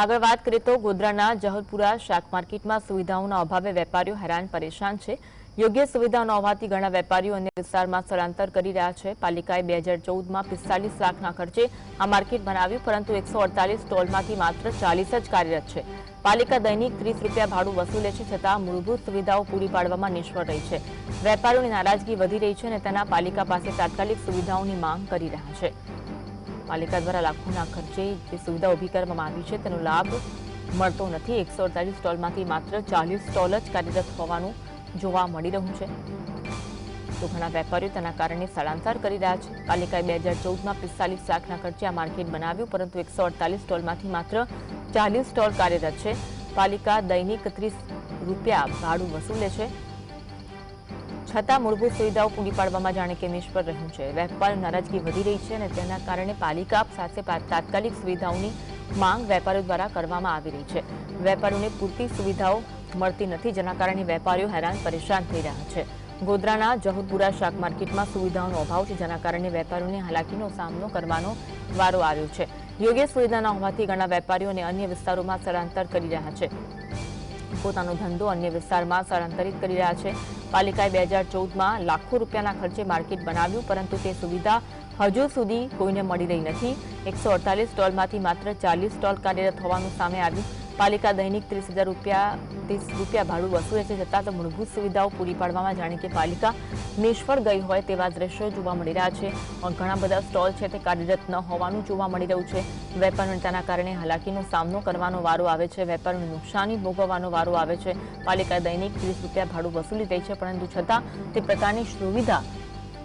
આગળ વાત કરીએ તો ગોધરાના જહલપુરા શાક માર્કેટમાં સુવિધાઓના અભાવે વેપારીઓ હેરાન પરેશાન છે. યોગ્ય સુવિધા ન હોવાથી ઘણા વેપારીઓ અન્ય વિસ્તારમાં સ્થળાંતર કરી રહ્યા છે. પાલિકાએ બે હજાર ચૌદમાં પિસ્તાલીસ લાખના ખર્ચે આ માર્કેટ બનાવ્યું, પરંતુ એકસો અડતાલીસ સ્ટોલમાંથી માત્ર ચાલીસ જ કાર્યરત છે. પાલિકા દૈનિક ત્રીસ રૂપિયા ભાડું વસૂલે છે, છતાં મૂળભૂત સુવિધાઓ પૂરી પાડવામાં નિષ્ફળ રહી છે. વેપારીઓની નારાજગી વધી રહી છે અને તેના પાલિકા પાસે તાત્કાલિક સુવિધાઓની માંગ કરી રહ્યા છે. પાલિકા દ્વારા લાખોના ખર્ચે જે સુવિધા ઊભી કરવામાં આવી છે, તેનો લાભ મળતો નથી. એકસો અડતાલીસ સ્ટોલમાંથી માત્ર ચાલીસ સ્ટોલ જ કાર્યરત હોવાનું જોવા મળી રહ્યું છે. તો ઘણા વેપારીઓ તેના કારણે સ્થળાંતર કરી રહ્યા છે. પાલિકાએ બે હજાર ચૌદમાં પિસ્તાલીસ લાખના ખર્ચે આ માર્કેટ બનાવ્યું, પરંતુ એકસો અડતાલીસ સ્ટોલમાંથી માત્ર ચાલીસ સ્ટોલ કાર્યરત છે. પાલિકા દૈનિક ત્રીસ રૂપિયા ભાડું વસૂલે છે. છતાં મૂળભૂત સુવિધાઓ પૂરી પાડવામાં જાણે કે નિષ્ફળ રહ્યું છે. વેપાર નારાજગી વધી રહી છે અને તેના કારણે પાલિકા સાથે તાત્કાલિક સુવિધાઓની માંગ વેપારીઓ દ્વારા કરવામાં આવી રહી છે. વેપારીઓને પૂરતી સુવિધાઓ મળતી નથી, જેના કારણે વેપારીઓ હેરાન પરેશાન થઈ રહ્યા છે. ગોધરાના જહુરપુરા શાક માર્કેટમાં સુવિધાઓનો અભાવ છે, જેના કારણે વેપારીઓને હાલાકીનો સામનો કરવાનો વારો આવ્યો છે. યોગ્ય સુવિધા ન હોવાથી ઘણા વેપારીઓ અને અન્ય વિસ્તારોમાં સ્થળાંતર કરી રહ્યા છે. પોતાનો ધંધો અન્ય વિસ્તારમાં સ્થળાંતરિત કરી રહ્યા છે. પાલિકાએ બે હજાર ચૌદમાં લાખો રૂપિયાના ખર્ચે માર્કેટ બનાવ્યું, પરંતુ તે સુવિધા હજુ સુધી કોઈને મળી રહી નથી. એકસો અડતાલીસ સ્ટોલમાંથી માત્ર ચાલીસ સ્ટોલ કાર્યરત હોવાનું સામે આવ્યું. પાલિકા દૈનિક ત્રીસ હજાર રૂપિયા, ત્રીસ રૂપિયા ભાડું વસૂલે છે છતાં તો મૂળભૂત સુવિધાઓ પૂરી પાડવામાં જાણે કે પાલિકા નિષ્ફળ ગઈ હોય તેવા દ્રશ્યો જોવા મળી રહ્યા છે. ઘણા બધા સ્ટોલ છે તે કાર્યરત ન હોવાનું જોવા મળી રહ્યું છે. વેપારીઓને તેના કારણે હાલાકીનો સામનો કરવાનો વારો આવે છે વેપારીઓને નુકસાની ભોગવવાનો વારો આવે છે. પાલિકા દૈનિક ત્રીસ રૂપિયા ભાડું વસૂલી રહી છે, પરંતુ છતાં તે પ્રકારની સુવિધા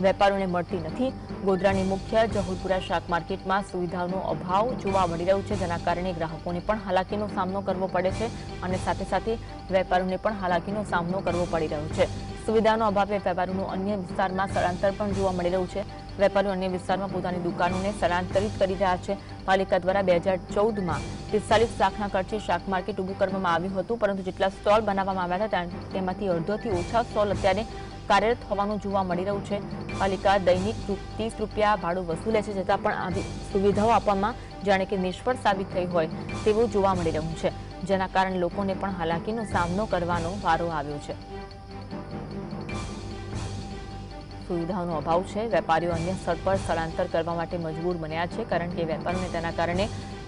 વેપારીઓને મળતી નથી. ગોધરાની મુખ્ય જહુરપુરા શાક માર્કેટમાં સુવિધાઓનો અભાવ જોવા મળી રહ્યો છે. જેના કારણે ગ્રાહકોને પણ હાલાકીનો સામનો કરવો પડે છે અને સાથે સાથે વેપારીઓને પણ હાલાકીનો સામનો કરવો પડી રહ્યો છે. સુવિધાનો અભાવે વેપારીઓનું અન્ય વિસ્તારમાં સ્થળાંતર પણ જોવા મળી રહ્યું છે. વેપારીઓ અન્ય વિસ્તારમાં પોતાની દુકાનોને સ્થળાંતરિત કરી રહ્યા છે. પાલિકા દ્વારા બે હજાર ચૌદમાં પિસ્તાલીસ લાખના ખર્ચે શાક માર્કેટ ઊભું કરવામાં આવ્યું હતું. પરંતુ જેટલા સ્ટોલ બનાવવામાં આવ્યા હતા તેમાંથી અડધોથી ઓછા સ્ટોલ અત્યારે કાર્યરત હોવાનું જોવા મળી રહ્યું છે. પાલિકા દૈનિક ત્રીસ રૂપિયા ભાડું વસૂલે છે, છતાં પણ આવી સુવિધાઓ આપવામાં જાણે કે નિષ્ફળ સાબિત થઈ હોય તેવું જોવા મળી રહ્યું છે. જેના કારણે લોકોને પણ હાલાકીનો સામનો કરવાનો વારો આવ્યો છે. સુવિધાઓનો અભાવ છે. વેપારીઓ અન્ય સ્થળ પર સ્થળાંતર કરવા માટે મજબૂર બન્યા છે, કારણ કે વેપારીઓને તેના કારણે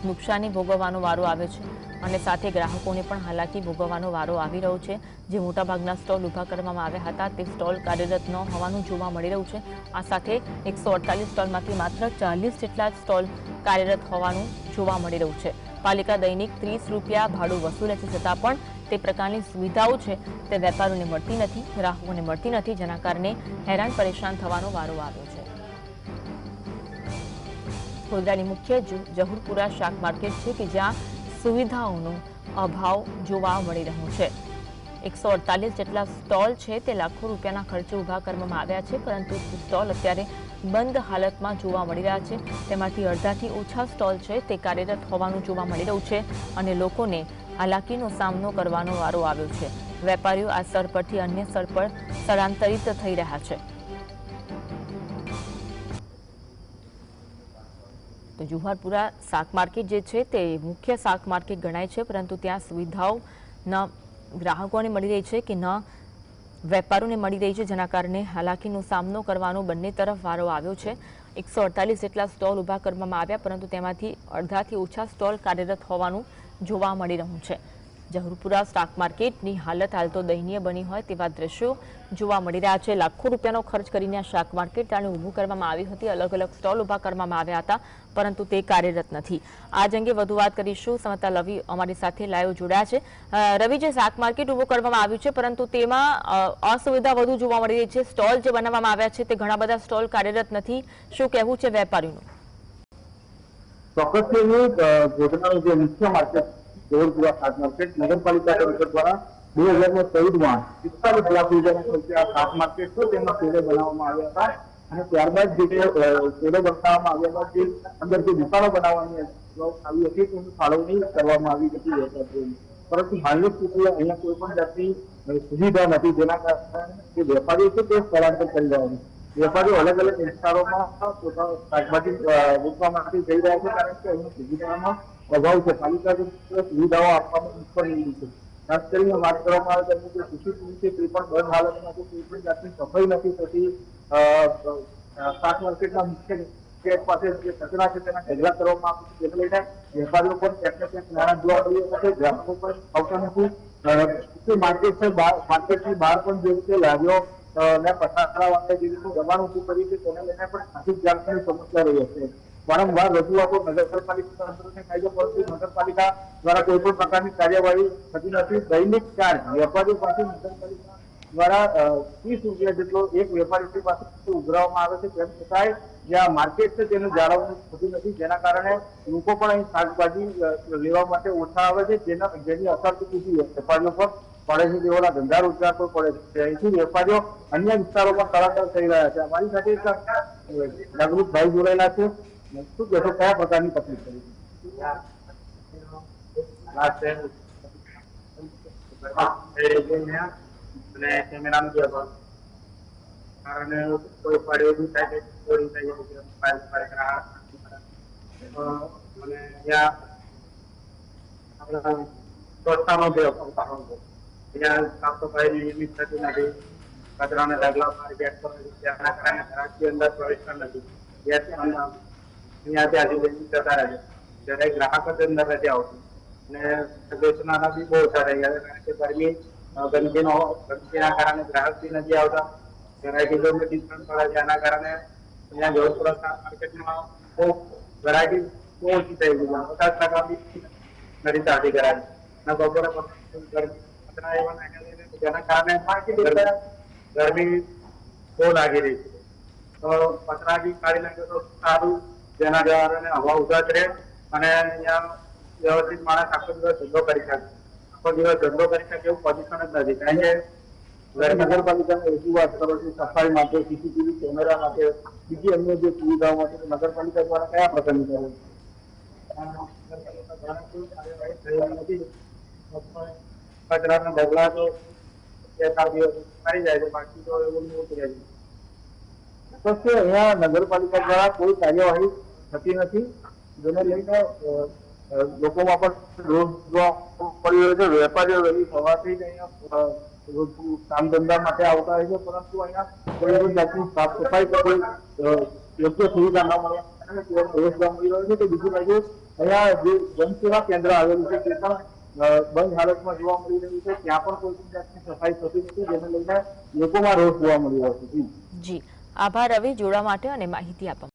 નુકસાની ભોગવવાનો વારો આવે છે અને સાથે ગ્રાહકોને પણ હાલાકી ભોગવવાનો વારો આવી રહ્યો છે. જે મોટાભાગના સ્ટોલ ઊભા કરવામાં આવ્યા હતા તે સ્ટોલ કાર્યરત ન હોવાનું જોવા મળી રહ્યું છે. આ સાથે એકસો અડતાલીસ સ્ટોલમાંથી માત્ર ચાલીસ જેટલા સ્ટોલ કાર્યરત હોવાનું જોવા મળી રહ્યું છે. પાલિકા દૈનિક ત્રીસ રૂપિયા ભાડું વસૂલે છે છતાં પણ તે પ્રકારની સુવિધાઓ છે તે વેપારીઓને મળતી નથી, ગ્રાહકોને મળતી નથી, જેના કારણે હેરાન પરેશાન થવાનો વારો આવ્યો છે. ગોધરાની મુખ્ય જહુરપુરા શાક માર્કેટ છે કે જ્યાં સુવિધાઓનો અભાવ જોવા મળી રહ્યો છે. એકસો અડતાલીસ જેટલા સ્ટોલ છે તે લાખો રૂપિયાના ખર્ચે ઊભા કરવામાં આવ્યા છે, પરંતુ સ્ટોલ અત્યારે બંધ હાલતમાં જોવા મળી રહ્યા છે. તેમાંથી અડધાથી ઓછા સ્ટોલ છે તે કાર્યરત હોવાનું જોવા મળી રહ્યું છે અને લોકોને હાલાકીનો સામનો કરવાનો વારો આવ્યો છે. વેપારીઓ આ સ્થળ પરથી અન્ય સ્થળ પર સ્થળાંતરિત થઈ રહ્યા છે. તો જુહારપુરા શાક માર્કેટ જે છે તે મુખ્ય શાક માર્કેટ ગણાય છે, પરંતુ ત્યાં સુવિધાઓ ન ગ્રાહકોને મળી રહી છે કે ન વેપારીઓને મળી રહી છે, જેના કારણે હાલાકીનો સામનો કરવાનો બંને તરફ વારો આવ્યો છે. એકસો અડતાલીસ જેટલા સ્ટોલ ઊભા કરવામાં આવ્યા, પરંતુ તેમાંથી અડધાથી ઓછા સ્ટોલ કાર્યરત હોવાનું જોવા મળી રહ્યું છે. જહુરપુરા શાક માર્કેટની હાલત હાલ તો દયનીય બની હોય તેવા દ્રશ્યો જોવા મળી રહ્યા છે. લાખો રૂપિયાનો ખર્ચ કરીને આ શાક માર્કેટ ત્યાં ઊભું કરવામાં આવી હતી. અલગ અલગ સ્ટોલ ઊભા કરવામાં આવ્યા હતા, પરંતુ તે કાર્યરત નથી. આજ અંગે વધુ વાત કરીશું. સમતા લવી અમારી સાથે લાઈવ જોડાયા છે. રવિ, જે શાક માર્કેટ ઊભું કરવામાં આવ્યું છે, પરંતુ તેમાં અસુવિધા વધુ જોવા મળી રહી છે. સ્ટોલ જે બનાવવામાં આવ્યા છે, તે ઘણા બધા સ્ટોલ કાર્યરત નથી. શું કહેવું છે વેપારીનું? ચોક્કસ જે મુખ્ય માર્કેટ જોરપુરા શાક માર્કેટ નગરપાલિકા તંત્ર દ્વારા બે હજાર ચૌદમાં પિસ્તાલીસ લાખ રૂપિયાના ખર્ચે આ શાક માર્કેટ છે તેમાં શેડો બનાવવામાં આવ્યા હતા. અને ત્યારબાદ જે અ, બનાવવામાં આવ્યા બાદ જે અંદર જે દુકાનો બનાવવાની આવી હતી તેની ફાળવણી કરવામાં આવી હતી પરંતુ હાલની સ્થિતિએ અહીંયા કોઈ પણ જાતની સુવિધા નથી જેના કારણે જે વેપારીઓ છે તે સ્થળાંતર કરી રહ્યા છે. વેપારીઓ અલગ અલગ વિસ્તારોમાં શાકભાજી વેચવા માટે જઈ રહ્યા છે કારણ કે અહીં સુવિધામાં અભાવ છે. પાલિકા સુવિધાઓ આપવામાં નિષ્ફળ રહ્યું છે. ખાસ કરીને વાત કરવામાં આવે તો જે સીસીટીવી છે તે પણ બંધ હાલતમાં છે કોઈ પણ જાતની સફાઈ નથી થતી. શાક માર્કેટના મુખ્ય ગેટ પાસે જે કચરા છે તેના ઢગલા કરવામાં આવે છે. જેને લઈને વેપારીઓ પણ ક્યાંક ક્યાંક નારાજ જોવા મળી રહ્યા છે ગ્રાહકો પણ આવતા નથી. માર્કેટ છે માર્કેટની બહાર પણ જે રીતે અ, ને પસારા વાળા જે રીતે દબાણ ઊભું કરી છે તેને લઈને પણ ટ્રાફિક જામની સમસ્યા રહી છે વારંવાર રજૂઆતો નગરપાલિકા તંત્રને કાયદો છે નગરપાલિકા દ્વારા કોઈ પણ પ્રકારની કાર્યવાહી થતી નથી. દૈનિક ચાર્જ વેપારીઓ પાસે નગરપાલિકા દ્વારા ત્રીસ રૂપિયા જેટલો એક વેપારી પાસે ઉઘરાવવામાં આવે છે. તેમ છતાંય જ્યાં માર્કેટ છે તેનું જાળવણી થતું નથી. જેના કારણે લોકો પણ અહીં શાકભાજી લેવા માટે ઓછા આવે છે. જેના, જેની અસર તો સીધી વેપારીઓ પર પડે છે તેઓના ધંધા રોજગાર પણ પડે છે. અહીંથી વેપારીઓ અન્ય વિસ્તારોમાં સ્થળાંતર થઈ રહ્યા છે. અમારી સાથે એક જાગૃત ભાઈ જોડાયેલા છે. શું કહેશો, કયા પ્રકારની તકલીફ પડી છે? ચોરી થઈ જાય મોબાઈલ આપણા સફાઈ નિયમિત થતી નથી. કચરાને ગ્રાહક અંદર નથી આવતું. અને બી બહુ ઓછા રહી છે કારણ કે ગરમી ગંદકીનો, ગંદકીના કારણે ગ્રાહક બી નથી આવતા. વેરાયટી જો ડિસ્કાઉન્ટ પડે છે. એના કારણે અહીંયા જોધપુર માર્કેટમાં બહુ વેરાયટી બહુ ઓછી થઈ ગઈ પચાસ કરાય અને બપોરે ગરમી. કચરા એવા નાખ્યા છે જેના કારણે ગરમી બહુ લાગી રહી છે. તો પતરા બી કાઢી નાખે તો સારું જેના કારણે હવા ઉદાસ રહે અને અહીંયા વ્યવસ્થિત માણસ આખો દિવસ ધંધો કરી શકે. આખો દિવસ ધંધો કરી શકે એવું પોઝિશન જ નથી. કારણ કે નગરપાલિકાને રજૂઆત કરો છો સફાઈ માટે સીસીટીવી કેમેરા માટે બીજી અન્ય જે સુવિધાઓ માટે નગરપાલિકા દ્વારા કયા પ્રકારની કાર્યવાહી કચરાના ઢગલા તો અહીંયા નગરપાલિકા દ્વારા કોઈ કાર્યવાહી થતી નથી? જેને લઈને લોકોમાં પણ રોજ પડી રહ્યો છે. વેપારીઓ વહેલી સવારથી જ અહીંયા કામ ધંધા માટે આવતા હોય છે, પરંતુ અહીંયા કોઈ પણ જાતની સાફ સફાઈ કે કોઈ યોગ્ય સુવિધા ન મળે અને તેઓને રોજ જોવા મળી રહ્યો છે. કે બીજી બાજુ અહીંયા જે જનસેવા કેન્દ્ર આવેલું છે, તે પણ બંધ હાલતમાં જોવા મળી રહ્યું છે. ત્યાં પણ કોઈ જાતની સફાઈ થતી નથી, જેને લઈને લોકોમાં રોષ જોવા મળી રહ્યો છે. જી. જી. આભાર, રવિ, જોડા માટે અને માહિતી આપવા